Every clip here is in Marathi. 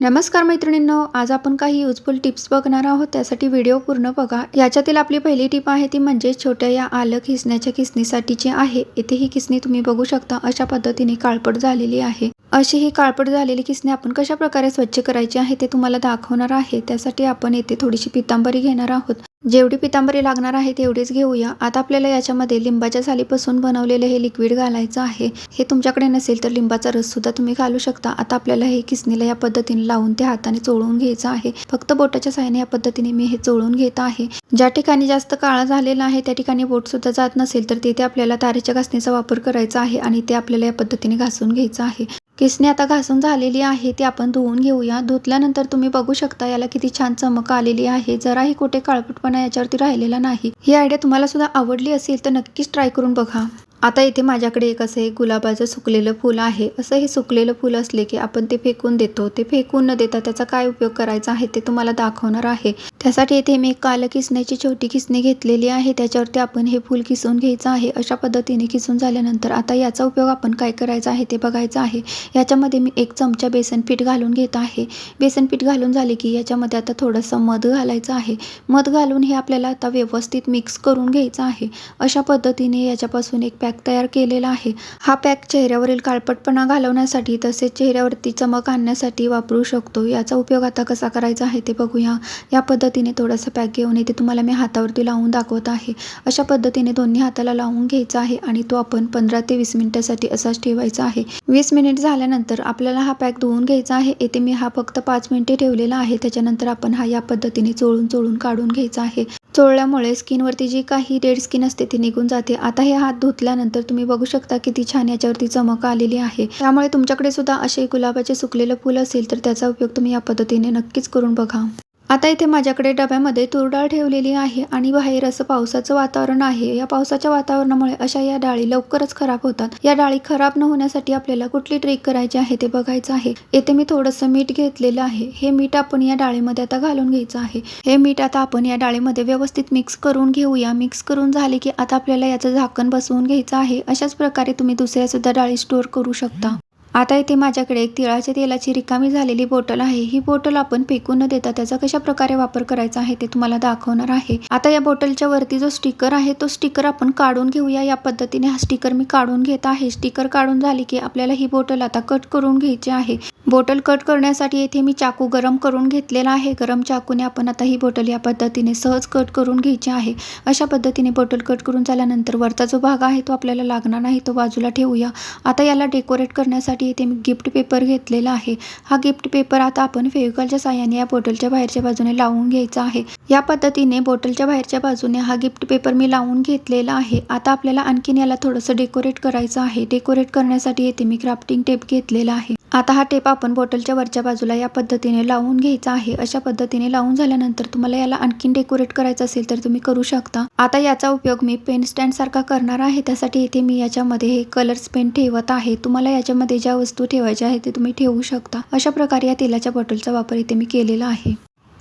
नमस्कार मैत्रिणींनो आज आपण काही युजफुल टिप्स बघणार आहोत. त्यासाठी व्हिडिओ पूर्ण बघा. याच्यातील आपली पहिली टिप आहे ती म्हणजे छोट्या या आलं खिसण्याच्या किसणीसाठीची आहे. इथे ही किसणी तुम्ही बघू शकता. अशा पद्धतीने काळपट झालेली आहे. अशी ही काळपट झालेली किसणे आपण कशा प्रकारे स्वच्छ करायची आहे ते तुम्हाला दाखवणार आहे. त्यासाठी आपण येथे थोडीशी पितांबरी घेणार आहोत. जेवढी पितांबरी लागणार आहे तेवढीच घेऊया. आता आपल्याला याच्यामध्ये लिंबाच्या सालीपासून बनवलेले हे लिक्विड घालायचं आहे. हे तुमच्याकडे नसेल तर लिंबाचा रस सुद्धा तुम्ही घालू शकता. आता आपल्याला हे किसणीला या पद्धतीने लावून ते हाताने चोळून घ्यायचं आहे. फक्त बोटाच्या साहाय्याने या पद्धतीने मी हे चोळून घेत आहे. ज्या ठिकाणी जास्त काळा झालेला आहे त्या ठिकाणी बोट सुद्धा जात नसेल तर तिथे आपल्याला तारेच्या घासणीचा वापर करायचा आहे आणि ते आपल्याला या पद्धतीने घासून घ्यायचं आहे. केसने आता घासून झालेली आहे ती आपण धुवून घेऊया. धुतल्यानंतर तुम्ही बघू शकता याला किती छान चमक आलेली आहे. जराही कुठे काळपटपणा याच्यावरती राहिलेला नाही. ही आयडिया तुम्हाला सुद्धा आवडली असेल तर नक्कीच ट्राय करून बघा. आता इथे माझ्याकडे एक असं एक गुलाबाचं सुकलेलं फूल आहे. असं हे सुकलेलं फूल असले की आपण ते फेकून देतो. ते फेकून न देता त्याचा काय उपयोग करायचा आहे ते तुम्हाला दाखवणार आहे. त्यासाठी इथे मी एक कालं किसण्याची छोटी किसणी घेतलेली आहे. त्याच्यावरती आपण हे फूल किसून घ्यायचं आहे. अशा पद्धतीने किसून झाल्यानंतर आता याचा उपयोग आपण काय करायचा आहे ते बघायचं आहे. याच्यामध्ये मी एक चमचा बेसन पीठ घालून घेत आहे. बेसन पीठ घालून झाले की याच्यामध्ये आता थोडंसं मध घालायचं आहे. मध घालून हे आपल्याला आता व्यवस्थित मिक्स करून घ्यायचं आहे. अशा पद्धतीने याच्यापासून एक पॅक पॅक तयार केलेला आहे. हा पॅक चेहऱ्यावरील काळपटपणा घालवण्यासाठी तसेच चेहऱ्यावरती चमक आणण्यासाठी वापरू शकतो. याचा उपयोग आता कसा करायचा आहे ते बघूया. या पद्धतीने थोडासा पॅक घेऊन इथे तुम्हाला मी हातावरती लावून दाखवत आहे. अशा पद्धतीने दोन्ही हाताला लावून घ्यायचा आहे आणि तो आपण पंधरा ते वीस मिनिटासाठी असाच ठेवायचा आहे. वीस मिनिट झाल्यानंतर आपल्याला हा पॅक धुवून घ्यायचा आहे. येथे मी हा फक्त पाच मिनिटे ठेवलेला आहे. त्याच्यानंतर आपण हा या पद्धतीने चोळून चोळून काढून घ्यायचा आहे. चोळल्यामुळे स्किनवरती जी काही डेड स्किन असते ती निघून जाते. आता हे हात धुतल्यानंतर तुम्ही बघू शकता किती छान याच्यावरती चमक आलेली आहे. त्यामुळे तुमच्याकडे सुद्धा असे गुलाबाचे सुकलेलं फूल असेल तर त्याचा उपयोग तुम्ही या पद्धतीने नक्कीच करून बघा. आता इथे माझ्याकडे डब्यामध्ये तूर डाळ ठेवलेली आहे आणि बाहेर असं पावसाचं वातावरण आहे. या पावसाच्या वातावरणामुळे अशा या डाळी लवकरच खराब होतात. या डाळी खराब न होण्यासाठी आपल्याला कुठली ट्रिक करायची आहे ते बघायचं आहे. येथे मी थोडंसं मीठ घेतलेलं आहे. हे मीठ आपण या डाळीमध्ये आता घालून घ्यायचं आहे. हे मीठ आता आपण या डाळीमध्ये व्यवस्थित मिक्स करून घेऊया. मिक्स करून झाले की आता आपल्याला याचं झाकण बसवून घ्यायचं आहे. अशाच प्रकारे तुम्ही दुसऱ्या सुद्धा डाळी स्टोअर करू शकता. आता इथे माझ्याकडे एक तिळाच्या तेलाची रिकामी झालेली बॉटल आहे. ही बॉटल आपण फेकून न देता त्याचा कशा प्रकारे वापर करायचा आहे ते तुम्हाला दाखवणार आहे. आता या बॉटलच्या वरती जो स्टिकर आहे तो स्टिकर आपण काढून घेऊया. या पद्धतीने हा स्टिकर मी काढून घेत आहे. स्टिकर काढून झाली की आपल्याला ही बॉटल आता कट करून घ्यायची आहे. बॉटल कट करण्यासाठी येथे मी चाकू गरम करून घेतलेला आहे. गरम चाकूने आपण आता ही बॉटल या पद्धतीने सहज कट करून घ्यायची आहे. अशा पद्धतीने बॉटल कट करून झाल्यानंतर वरचा जो भाग आहे तो आपल्याला लागणार नाही तो बाजूला ठेवूया. आता याला डेकोरेट करण्यासाठी इथे मी गिफ्ट पेपर घेतलेला आहे. हा गिफ्ट पेपर आता आपण फेविकॉलच्या साह्याने या बॉटलच्या बाहेरच्या बाजूने लावून घ्यायचा आहे. या पद्धतीने बॉटलच्या बाहेरच्या बाजूने हा गिफ्ट पेपर मी लावून घेतलेला आहे. आता आपल्याला आणखीन याला थोडंसं डेकोरेट करायचं आहे. डेकोरेट करण्यासाठी येथे मी क्राफ्टिंग टेप घेतलेला आहे. आता हा टेप आपण बॉटलच्या वरच्या बाजूला या पद्धतीने लावून घ्यायचा आहे. अशा पद्धतीने लावून झाल्यानंतर तुम्हाला याला आणखीन डेकोरेट करायचं असेल तर तुम्ही करू शकता. आता याचा उपयोग मी पेन स्टँड सारखा करणार आहे. त्यासाठी इथे मी याच्यामध्ये हे कलर्स पेन ठेवत आहे. तुम्हाला याच्यामध्ये ज्या वस्तू ठेवायच्या आहेत ते तुम्ही ठेवू शकता. अशा प्रकारे या तेलाच्या बॉटलचा वापर इथे मी केलेला आहे.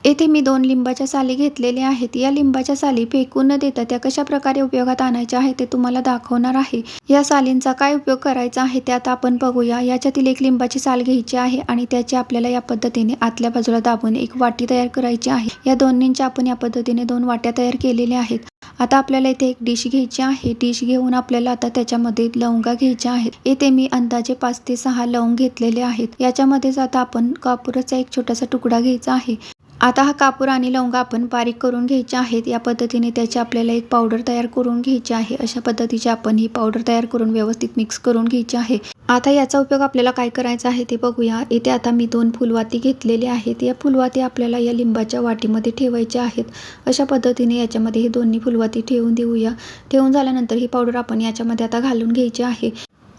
येथे मी दोन लिंबाच्या साली घेतलेल्या आहेत. या लिंबाच्या साली फेकून न देता त्या कशा प्रकारे उपयोगात आणायच्या आहे ते तुम्हाला दाखवणार आहे. या सालींचा काय उपयोग करायचा आहे ते आता आपण बघूया. याच्यातील एक लिंबाची साल घ्यायची आहे आणि त्याची आपल्याला या पद्धतीने आतल्या बाजूला दाबून एक वाटी तयार करायची आहे. या दोन्हींच्या आपण या पद्धतीने दोन वाट्या तयार केलेल्या आहेत. आता आपल्याला इथे एक डिश घ्यायची आहे. डिश घेऊन आपल्याला आता त्याच्यामध्ये लवंगा घ्यायच्या आहेत. येथे मी अंदाजे पाच ते सहा लवंग घेतलेले आहेत. याच्यामध्येच आता आपण कापूरचा एक छोटासा तुकडा घ्यायचा आहे. आता हा कापूर आणि लवंगा आपण बारीक करून घ्यायचे आहेत. या पद्धतीने त्याची आपल्याला एक पावडर तयार करून घ्यायची आहे. अशा पद्धतीची आपण ही पावडर तयार करून व्यवस्थित मिक्स करून घ्यायची आहे. आता याचा उपयोग आपल्याला काय करायचा आहे ते बघूया. इथे आता मी दोन फुलवाती घेतलेले आहेत. या फुलवाती आपल्याला या लिंबाच्या वाटीमध्ये ठेवायच्या आहेत. अशा पद्धतीने याच्यामध्ये हे दोन्ही फुलवाती ठेवून देऊया. ठेवून झाल्यानंतर ही पावडर आपण याच्यामध्ये आता घालून घ्यायची आहे.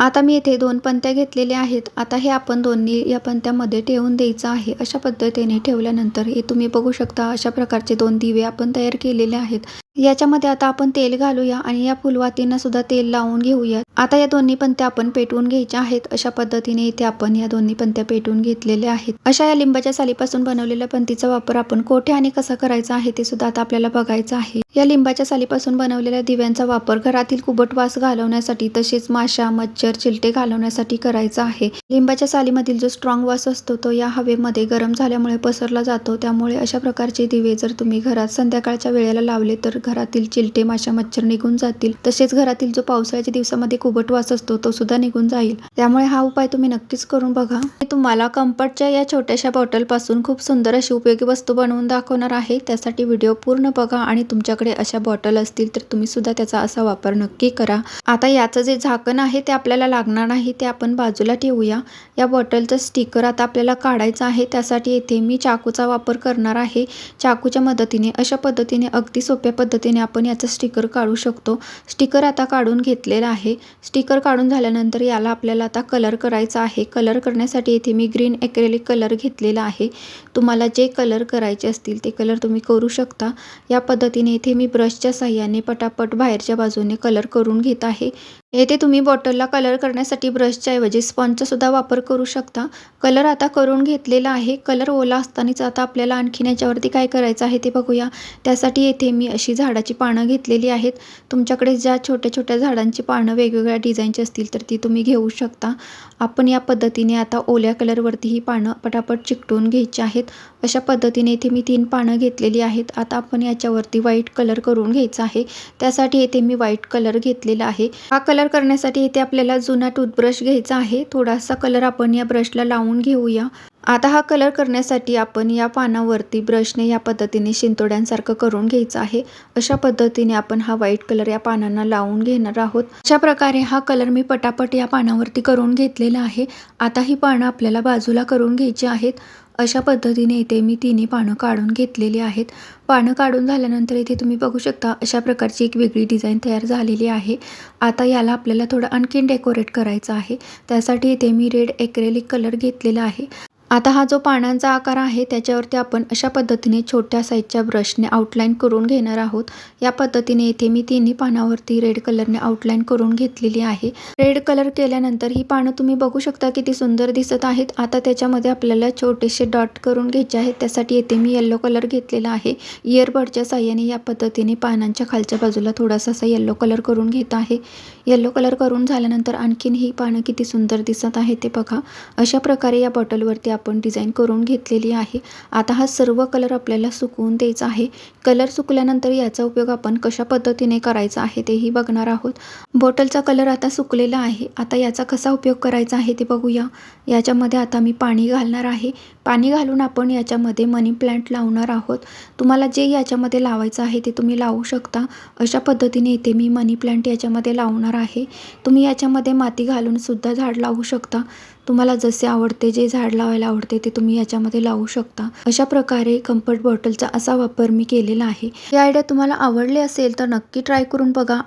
आता मी इथे दोन पंत्या घेतलेल्या आहेत. आता हे आपण दोन्ही या पंत्यामध्ये ठेवून द्यायचं आहे. अशा पद्धतीने ठेवल्यानंतर हे तुम्ही बघू शकता अशा प्रकारचे दोन दिवे आपण तयार केलेले आहेत. याच्यामध्ये आता आपण तेल घालूया आणि या फुलवातींना सुद्धा तेल लावून घेऊया. आता या दोन्ही पंत्या आपण पेटवून घ्यायच्या आहेत. अशा पद्धतीने इथे आपण या दोन्ही पंत्या पेटवून घेतलेल्या आहेत. अशा या लिंबाच्या सालीपासून बनवलेल्या पंतीचा वापर आपण कोठे आणि कसा करायचा आहे ते सुद्धा आता आपल्याला बघायचं आहे. या लिंबाच्या सालीपासून बनवलेल्या दिव्यांचा वापर घरातील कुबट वास घालवण्यासाठी तसेच माशा मच्छर चिलटे घालवण्यासाठी करायचा आहे. लिंबाच्या सालीमधील जो स्ट्रॉंग वास असतो तो या हवेमध्ये गरम झाल्यामुळे पसरला जातो. त्यामुळे अशा प्रकारचे दिवे जर तुम्ही घरात संध्याकाळच्या वेळेला लावले तर घरातील चिलटे माशा मच्छर निघून जातील. तसेच घरातील जो पावसाळ्याच्या दिवसामध्ये कुबट वास असतो तो सुद्धा निघून जाईल. त्यामुळे हा उपाय तुम्ही नक्कीच करून बघा. मी तुम्हाला कम्फर्टच्या या छोट्याशा बॉटलपासून खूप सुंदर अशी उपयोगी वस्तू बनवून दाखवणार आहे. त्यासाठी व्हिडिओ पूर्ण बघा आणि तुमच्या तुमच्याकडे अशा बॉटल असतील तर तुम्ही सुद्धा त्याचा असा वापर नक्की करा. आता याचं जे झाकण आहे ते आपल्याला लागणार नाही ते आपण बाजूला ठेवूया. या बॉटलचं स्टिकर आता आपल्याला काढायचं आहे त्यासाठी येथे मी चाकूचा वापर करणार आहे. चाकूच्या मदतीने अशा पद्धतीने अगदी सोप्या पद्धतीने आपण याचं स्टिकर काढू शकतो. स्टिकर आता काढून घेतलेला आहे. स्टिकर काढून झाल्यानंतर याला आपल्याला आता कलर करायचा आहे. कलर करण्यासाठी येथे मी ग्रीन एक्रेलिक कलर घेतलेला आहे. तुम्हाला जे कलर करायचे असतील ते कलर तुम्ही करू शकता. या पद्धतीने इथे मी ब्रशच्या साह्याने पटापट बाहेरच्या बाजूने कलर करून घेत आहे. येथे तुम्ही बॉटलला कलर करण्यासाठी ब्रशच्या ऐवजी स्पॉन्जचासुद्धा सुद्धा वापर करू शकता. कलर आता करून घेतलेला आहे. कलर ओला असतानाच आता आपल्याला आणखीन याच्यावरती काय करायचं आहे ते बघूया. त्यासाठी येथे मी अशी झाडाची पानं घेतलेली आहेत. तुमच्याकडे ज्या छोट्या छोट्या झाडांची पानं वेगवेगळ्या डिझाईनची असतील तर ती तुम्ही घेऊ शकता. आपण या पद्धतीने आता ओल्या कलरवरती ही पानं पटापट चिकटून घ्यायची आहेत. अशा पद्धतीने इथे मी तीन पानं घेतलेली आहेत. आता आपण याच्यावरती व्हाईट कलर करून घ्यायचा आहे. त्यासाठी येथे मी व्हाईट कलर घेतलेला आहे. हा कलर करण्यासाठी इथे आपल्याला जुना टूथब्रश घ्यायचा आहे. थोडासा कलर आपण या ब्रशला लावून घेऊया. आता हा कलर करण्यासाठी आपण या पानावरती ब्रशने या पद्धतीने शिंतोड्यांसारखं करून घ्यायचं आहे. अशा पद्धतीने आपण हा व्हाईट कलर या पानांना लावून घेणार आहोत. अशा प्रकारे हा कलर मी पटापट या पानावरती करून घेतलेला आहे. आता ही पानं आपल्याला बाजूला करून घ्यायची आहेत. अशा पद्धतीने इथे मी तिन्ही पानं काढून घेतलेली आहेत. पानं काढून झाल्यानंतर इथे तुम्ही बघू शकता अशा प्रकारची एक वेगळी डिझाईन तयार झालेली आहे. आता याला आपल्याला थोडं आणखीन डेकोरेट करायचं आहे. त्यासाठी इथे मी रेड एक्रेलिक कलर घेतलेला आहे. आता हा जो पानांचा आकार आहे त्याच्यावरती आपण अशा पद्धतीने छोट्या साईजच्या ब्रशने आउटलाईन करून घेणार आहोत. या पद्धतीने इथे मी तिन्ही पानावरती रेड कलरने आउटलाईन करून घेतलेली आहे. रेड कलर केल्यानंतर ही पानं तुम्ही बघू शकता किती सुंदर दिसत आहेत. आता त्याच्यामध्ये आपल्याला छोटेसे डॉट करून घ्यायचे आहेत. त्यासाठी येथे मी येल्लो कलर घेतलेला आहे. इयरबडच्या साह्याने या पद्धतीने पानांच्या खालच्या बाजूला थोडासा असा येल्लो कलर करून घेत आहे. येल्लो कलर करून झाल्यानंतर आणखीन ही पानं किती सुंदर दिसत आहे ते बघा. अशा प्रकारे या बॉटलवरती आपण डिझाईन करून घेतलेली आहे. आता हा सर्व कलर आपल्याला सुकवून द्यायचा आहे. कलर सुकल्यानंतर याचा उपयोग आपण कशा पद्धतीने करायचा आहे तेही बघणार आहोत. बॉटलचा कलर आता सुकलेला आहे. आता याचा कसा उपयोग करायचा आहे ते बघूया. याच्यामध्ये आता मी पाणी घालणार आहे. पाणी घालून आपण याच्यामध्ये मनी प्लांट लावणार आहोत. तुम्हाला जे याच्यामध्ये लावायचं आहे ते तुम्ही लावू शकता. अशा पद्धतीने इथे मी मनी प्लांट याच्यामध्ये लावणार आहे. तुम्ही याच्यामध्ये माती घालून सुद्धा झाड लावू शकता. तुम्हाला जसे आवडते जे झाड लावायला आवडते ते तुम्ही याच्यामध्ये लावू शकता. अशा प्रकारे कम्फर्ट बॉटलचा असा वापर मी केलेला आहे. ही आयडिया तुम्हाला आवडली असेल तर नक्की ट्राय करून बघा.